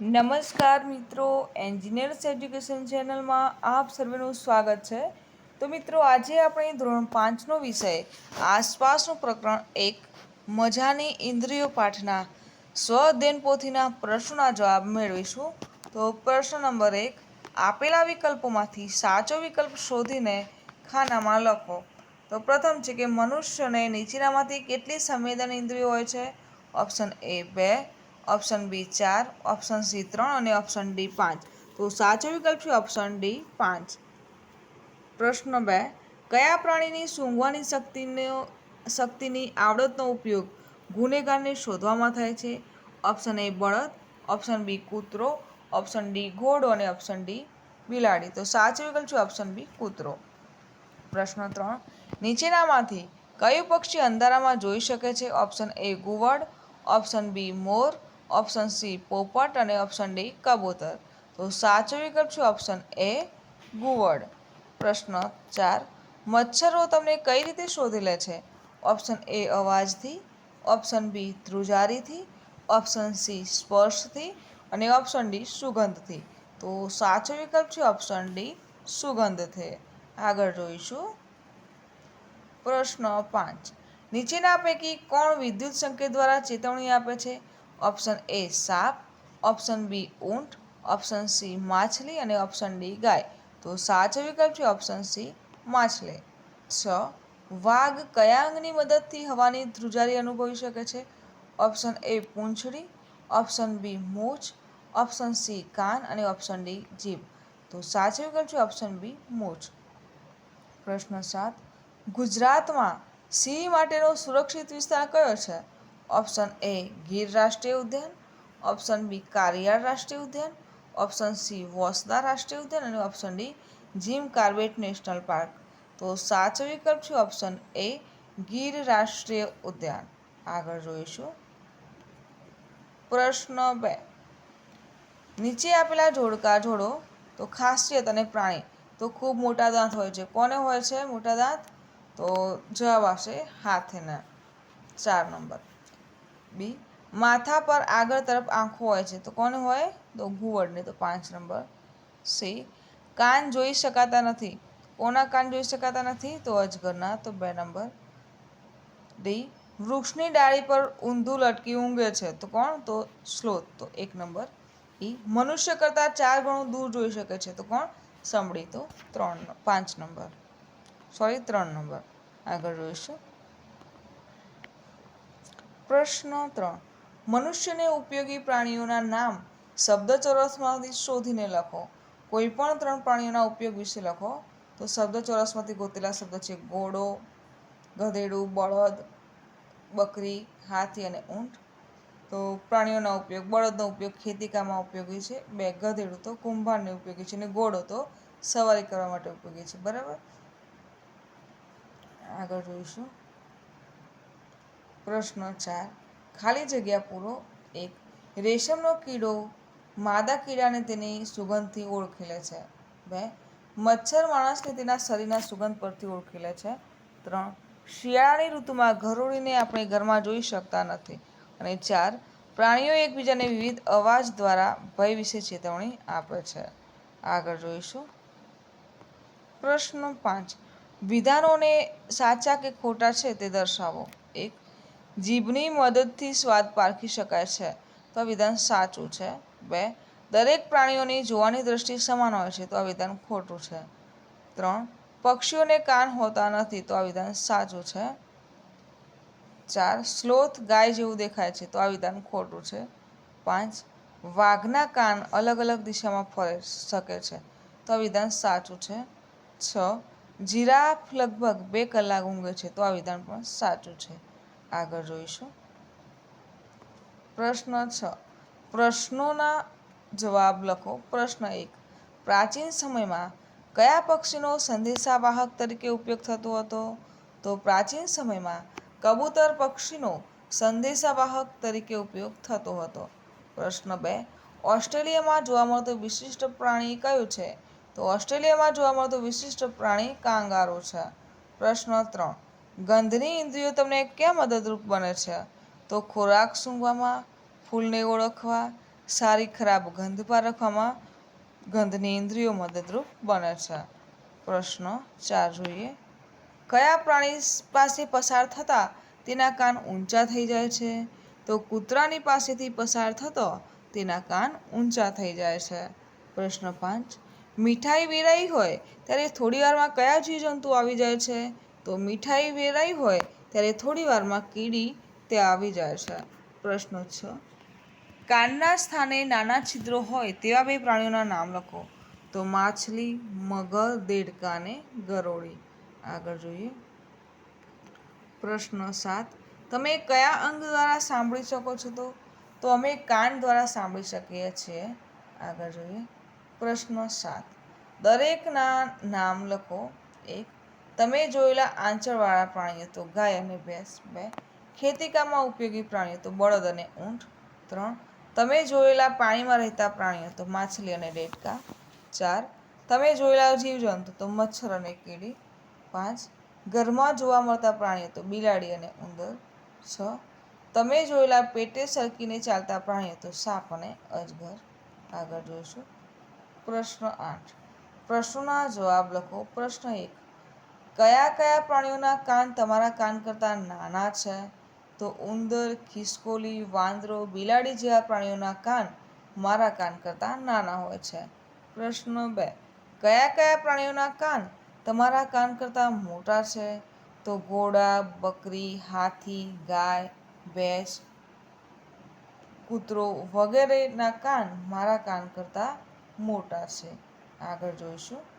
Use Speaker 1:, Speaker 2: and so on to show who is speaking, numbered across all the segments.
Speaker 1: નમસ્કાર મિત્રો engineers education ચેનલમાં આપ સર્વેનું સ્વાગત છે. તો મિત્રો, આજે આપણે ધોરણ પાંચનો વિષય, આસપાસનું પ્રકરણ એક, મજાની ઇન્દ્રિયો પાઠના સ્વદેન પોથીના પ્રશ્નોના જવાબ મેળવીશું. તો પ્રશ્ન નંબર એક, આપેલા વિકલ્પોમાંથી સાચો વિકલ્પ શોધીને ખાનામાં લખો. તો પ્રથમ છે કે મનુષ્યને નીચેનામાંથી કેટલી સંવેદન ઇન્દ્રિયો હોય છે? ઓપ્શન એ બે ઓપ્શન બી ચાર, ઓપ્શન સી ત્રણ અને ઓપ્શન ડી પાંચ. તો સાચો વિકલ્પ છે ઓપ્શન ડી પાંચ. પ્રશ્ન બે, કયા પ્રાણીની સૂંઘવાની શક્તિનો, શક્તિની આવડતનો ઉપયોગ ગુનેગારને શોધવામાં થાય છે? ઓપ્શન એ બળદ, ઓપ્શન બી કૂતરો, ઓપ્શન ડી ઘોડો અને ઓપ્શન ડી બિલાડી. તો સાચો વિકલ્પ છે ઓપ્શન બી કૂતરો. પ્રશ્ન ત્રણ, નીચેનામાંથી કયું પક્ષી અંધારામાં જોઈ શકે છે? ઓપ્શન એ ઘુવડ ઓપ્શન બી મોર ઓપ્શન સી પોપટ અને ઓપ્શન ડી કબૂતર. તો સાચો વિકલ્પ છે ઓપ્શન એ ગુવડ. પ્રશ્ન ચાર, મચ્છરો તમને કઈ રીતે શોધી લે છે? ઓપ્શન એ અવાજથી. ઓપ્શન બી ધ્રુજારીથી. ઓપ્શન સી સ્પર્શથી. અને ઓપ્શન ડી સુગંધથી. તો સાચો વિકલ્પ છે ઓપ્શન ડી સુગંધથી. આગળ જોઈશું. પ્રશ્ન પાંચ, નીચેના પૈકી કોણ વિદ્યુત સંકેત દ્વારા ચેતવણી આપે છે? ઓપ્શન એ સાપ. ઓપ્શન બી ઊંટ. ઓપ્શન સી માછલી. અને ઓપ્શન ડી ગાય. તો સાચો વિકલ્પ છે ઓપ્શન સી માછલી. છ. વાઘ કયા અંગની મદદથી હવાની ધ્રુજારી અનુભવી શકે છે? ઓપ્શન એ પૂંછડી. ઓપ્શન બી મૂછ. ઓપ્શન સી કાન. અને ઓપ્શન ડી જીભ. તો સાચો વિકલ્પ છે ઓપ્શન બી મૂછ. પ્રશ્ન સાત. ગુજરાતમાં સિંહ માટેનો સુરક્ષિત વિસ્તાર કયો છે? ઓપ્શન એ ગીર રાષ્ટ્રીય ઉદ્યાન. ઓપ્શન બી કારિયાર રાષ્ટ્રીય ઉદ્યાન. ઓપ્શન સી વોસદા રાષ્ટ્રીય ઉદ્યાન. અને option D Jim Corbett national park. તો સાચો વિકલ્પ છે ઓપ્શન એ ગીર રાષ્ટ્રીય ઉદ્યાન. આગળ જોઈશું. પ્રશ્ન બે. નીચે આપેલા જોડકા જોડો, તો ખાસિયત અને પ્રાણી. તો ખૂબ મોટા દાંત હોય છે. કોને હોય છે મોટા દાંત? તો જવાબ આવશે હાથેના. ચાર નંબર. બી. માથા પર આગળ તરફ આંખો હોય છે. તો કોને હોય? તો ઘુવડને. તો પાંચ નંબર સી. કાન જોઈ શકાતા નથી. કોના કાન જોઈ શકાતા નથી? તો અજગરના. તો બે નંબર ડી. વૃક્ષની ડાળી પર ઊંધું લટકી ઊંઘે છે. તો કોણ? તો સ્લોથ તો એક નંબર ઈ. મનુષ્ય કરતાં ચાર ગણું દૂર જોઈ શકે છે. તો કોણ? સંભળી તો ત્રણ પાંચ નંબર. સોરી, ત્રણ નંબર. આગળ જોઈશું. પ્રશ્ન ત્રણ. મનુષ્યને ઉપયોગી પ્રાણીઓના નામ શબ્દ ચોરસમાંથી શોધીને લખો. કોઈ પણ ત્રણ પ્રાણીઓના ઉપયોગ વિશે લખો. તો શબ્દ ચોરસમાંથી ગોતેલા શબ્દ છે ઘોડો, ગધેડું, બળદ, બકરી, હાથી અને ઊંટ. તો પ્રાણીઓના ઉપયોગ, બળદનો ઉપયોગ ખેતીકામમાં ઉપયોગી છે. બે, ગધેડું તો કુંભારને ઉપયોગી છે અને ઘોડો તો સવારી કરવા માટે ઉપયોગી છે. બરાબર? આગળ જોઈશું. પ્રશ્ન ચાર. ખાલી જગ્યા પૂરો. એક. રેશમનો કીડો માદા કીડાને તેની સુગંધથી ઓળખી લે છે. બે. મચ્છર માણસને તેના શરીરના સુગંધ પરથી ઓળખી લે છે. ત્રણ. શિયાળાની ઋતુમાં ઘરોળીને આપણે ઘરમાં જોઈ શકતા નથી. અને ચાર. પ્રાણીઓ એકબીજાને વિવિધ અવાજ દ્વારા ભય વિશે ચેતવણી આપે છે. આગળ જોઈશું. પ્રશ્ન પાંચ. વિધાનોને સાચા કે ખોટા છે તે દર્શાવો. એક. જીભની મદદથી સ્વાદ પારખી શકાય છે. તો આ વિધાન સાચું છે. બે, દરેક પ્રાણીઓની જોવાની દ્રષ્ટિ સમાન હોય છે, તો આ વિધાન ખોટું છે. ત્રણ, પક્ષીઓને કાન હોતા નથી, તો આ વિધાન સાચું છે. ચાર, સ્લોથ ગાય જેવું દેખાય છે, તો આ વિધાન ખોટું છે. પાંચ, વાઘના કાન અલગ અલગ દિશામાં ફરે શકે છે, તો આ વિધાન સાચું છે. છ, જીરાફ લગભગ બે કલાક ઊંઘે છે, તો આ વિધાન પણ સાચું છે. આગળ જોઈશું. પ્રશ્ન છ. પ્રશ્નોના જવાબ લખો. પ્રશ્ન એક. પ્રાચીન સમયમાં કયા પક્ષીનો સંદેશાવાહક તરીકે ઉપયોગ થતો હતો? તો પ્રાચીન સમયમાં કબૂતર પક્ષીનો સંદેશાવાહક તરીકે ઉપયોગ થતો હતો. પ્રશ્ન બે. ઓસ્ટ્રેલિયામાં જોવા મળતું વિશિષ્ટ પ્રાણી કયું છે? તો ઓસ્ટ્રેલિયામાં જોવા મળતું વિશિષ્ટ પ્રાણી કાંગારો છે. પ્રશ્ન ત્રણ. ગંધની ઇન્દ્રિયો તમને કેમ મદદરૂપ બને છે? તો ખોરાક સૂંઘવામાં, ફૂલને ઓળખવા, સારી ખરાબ ગંધ પારખવામાં ગંધની ઇન્દ્રિયો મદદરૂપ બને છે. પ્રશ્ન ચાર જોઈએ. કયા પ્રાણી પાસે પસાર થતાં તેના કાન ઊંચા થઈ જાય છે? તો કૂતરાની પાસેથી પસાર થતો તેના કાન ઊંચા થઈ જાય છે. પ્રશ્ન પાંચ. મીઠાઈ વેરાઈ હોય ત્યારે થોડી વારમાં કયા જીવજંતુ આવી જાય છે? તો મીઠાઈ વેરાઈ હોય ત્યારે થોડી વારમાં કીડી તે આવી જાય છે. પ્રશ્ન છ. કાનના સ્થાને નાના છિદ્રો હોય તેવા બે પ્રાણીઓના નામ લખો. તો માછલી, મગર, દેડકા અને ગરોળી. આગળ જોઈએ. પ્રશ્ન સાત. તમે કયા અંગ દ્વારા સાંભળી શકો છો તો? તો અમે કાન દ્વારા સાંભળી શકીએ છીએ. આગળ જોઈએ. પ્રશ્ન સાત. દરેકના નામ લખો. એક તમે જોયેલા આંચળવાળા પ્રાણીઓ તો ગાય અને ભેંસ બે ખેતીકામમાં ઉપયોગી પ્રાણીઓ તો બળદ અને ઊંટ ત્રણ. તમે જોયેલા પાણીમાં રહેતા પ્રાણીઓ તો માછલી અને ડેટકા ચાર. તમે જોયેલા જીવજંતુ તો મચ્છર અને કીડી પાંચ. ઘરમાં જોવા મળતા પ્રાણીઓ તો બિલાડી અને ઉંદર છ. તમે જોયેલા પેટે સરકીને ચાલતા પ્રાણીઓ તો સાપ અને અજગર. આગળ જોઈશું. પ્રશ્ન આઠ. પ્રશ્નોના જવાબ લખો. પ્રશ્ન એક. કયા કયા પ્રાણીઓના કાન તમારા કાન કરતાં નાના છે? તો ઉંદર, ખિસકોલી, વાંદરો, બિલાડી જેવા પ્રાણીઓના કાન મારા કાન કરતાં નાના હોય છે. પ્રશ્ન બે. કયા કયા પ્રાણીઓના કાન તમારા કાન કરતાં મોટા છે? તો ઘોડા, બકરી, હાથી, ગાય, ભેંસ, કૂતરો વગેરેના કાન મારા કાન કરતાં મોટા છે. આગળ જોઈશું.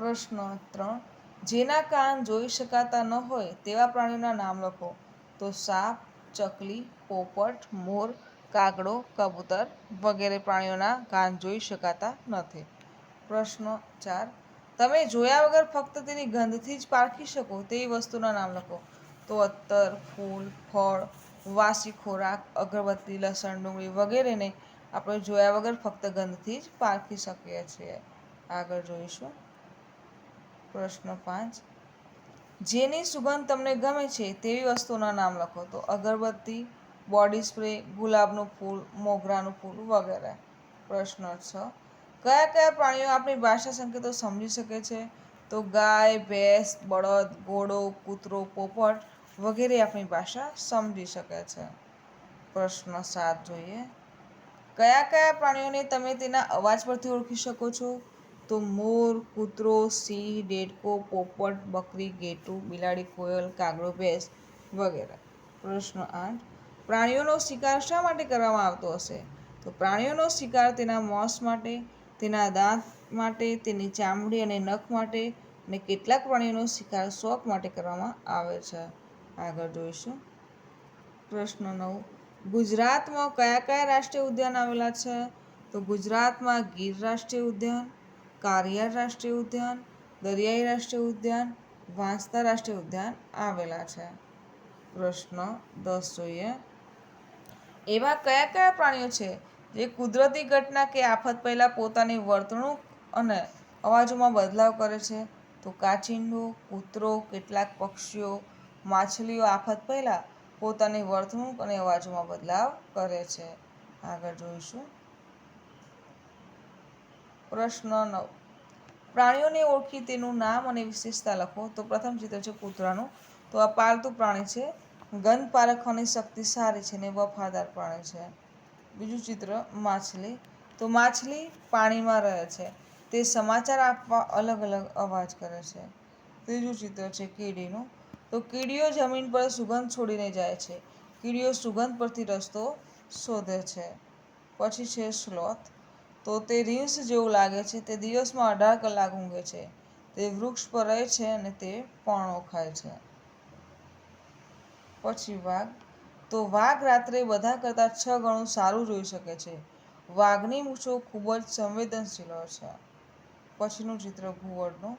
Speaker 1: પ્રશ્ન ત્રણ. જેના કાન જોઈ શકાતા ન હોય તેવા પ્રાણીઓના નામ લખો. તો સાપ, ચકલી, પોપટ, મોર, કાગડો, કબૂતર વગેરે પ્રાણીઓના કાન જોઈ શકાતા નથી. પ્રશ્ન ચાર. તમે જોયા વગર ફક્ત તેની ગંધથી જ પારખી શકો તેવી વસ્તુના નામ લખો. તો અત્તર, ફૂલ, ફળ, વાસી ખોરાક, અગરબત્તી, લસણ, ડુંગળી વગેરેને આપણે જોયા વગર ફક્ત ગંધથી જ પારખી શકીએ છીએ. આગળ જોઈશું. પ્રશ્ન પાંચ. જેની સુગંધ તમને ગમે છે તેવી વસ્તુના નામ લખો તો અગરબત્તી, બોડી સ્પ્રે, ગુલાબનું ફૂલ, મોગરાનું ફૂલ વગેરે. પ્રશ્ન છ. કયા કયા પ્રાણીઓ આપણી ભાષા સંકેતો સમજી શકે છે? તો ગાય, ભેંસ, બળદ, ઘોડો, કૂતરો, પોપટ વગેરે આપણી ભાષા સમજી શકે છે. પ્રશ્ન સાત જોઈએ. કયા કયા પ્રાણીઓને તમે તેના અવાજ પરથી ઓળખી શકો છો? તો મોર, કૂતરો, સિંહ દેડકો પોપટ, બકરી ગેટું બિલાડી, કોયલ, કાગડો, ભેંસ વગેરે. પ્રશ્ન આઠ. પ્રાણીઓનો શિકાર શા માટે કરવામાં આવતો હશે? તો પ્રાણીઓનો શિકાર તેના મોસ માટે, તેના દાંત માટે, તેની ચામડી અને નખ માટે અને કેટલાક પ્રાણીઓનો શિકાર શોખ માટે કરવામાં આવે છે. આગળ જોઈશું. પ્રશ્ન નવ. ગુજરાતમાં કયા કયા રાષ્ટ્રીય ઉદ્યાન આવેલા છે? તો ગુજરાતમાં ગીર રાષ્ટ્રીય ઉદ્યાન કારિયાર રાષ્ટ્રીય ઉદ્યાન, દરિયાઈ રાષ્ટ્રીય ઉદ્યાન, વાંસદા રાષ્ટ્રીય ઉદ્યાન આવેલા છે. પ્રશ્ન દસ જોઈએ. એવા કયા કયા પ્રાણીઓ છે જે કુદરતી ઘટના કે આફત પહેલાં પોતાની વર્તણૂક અને અવાજોમાં બદલાવ કરે છે? તો કાચિંડો કૂતરો, કેટલાક પક્ષીઓ, માછલીઓ આફત પહેલાં પોતાની વર્તણૂક અને અવાજોમાં બદલાવ કરે છે. આગળ જોઈશું. પ્રશ્ન નવ. પ્રાણીઓને ઓળખી તેનું નામ અને વિશેષતા લખો. તો પ્રથમ ચિત્ર છે કૂતરાનું. તો આ પાલતુ પ્રાણી છે. ગંધ પારખવાની શક્તિ સારી છે ને વફાદાર પ્રાણી છે. બીજું ચિત્ર, માછલી. તો માછલી પાણીમાં રહે છે. તે સમાચાર આપવા અલગ અલગ અવાજ કરે છે. ત્રીજું ચિત્ર છે કીડીનું. તો કીડીઓ જમીન પર સુગંધ છોડીને જાય છે. કીડીઓ સુગંધ પરથી રસ્તો શોધે છે. પછી છે સ્લોથ. તો તે રીંછ જેવું લાગે છે. તે દિવસમાં અઢાર કલાક ઊંઘે છે. તે વૃક્ષ પર રહે છે અને તે પર્ણો ખાય છે. પછી વાઘ. તો વાઘ રાત્રે બધા કરતાં છ ગણું સારું જોઈ શકે છે. વાઘની મૂછો ખૂબ જ સંવેદનશીલ હોય છે. પછીનું ચિત્ર ઘુવડનું.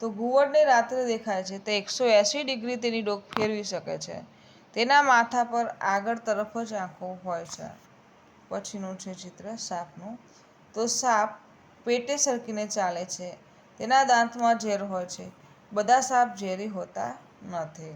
Speaker 1: તો ઘુવડને રાત્રે દેખાય છે. તે એકસો એંસી ડિગ્રી તેની ડોક ફેરવી શકે છે. તેના માથા પર આગળ તરફ જ આંખો હોય છે. પછીનું છે ચિત્ર સાપનું. તો સાપ પેટે સરકીને ચાલે છે. તેના દાંતમાં ઝેર હોય છે. બધા સાપ ઝેરી હોતા નથી.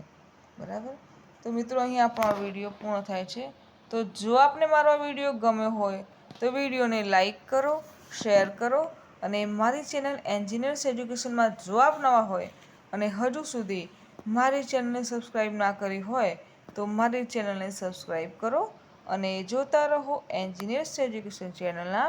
Speaker 1: બરાબર? તો મિત્રો અહીં આપણો વીડિયો પૂર્ણ થાય છે. તો જો આપને મારો વીડિયો ગમ્યો હોય, તો વિડીયોને લાઈક કરો, શેર કરો અને મારી ચેનલ એન્જિનિયર્સ એજ્યુકેશનમાં જો આપ નવા હોય અને હજુ સુધી મારી ચેનલને સબસ્ક્રાઈબ ના કરી હોય, તો મારી ચેનલને સબસ્ક્રાઈબ કરો અને જોતા રહો એન્જિનિયર્સ એજ્યુકેશન ચેનલના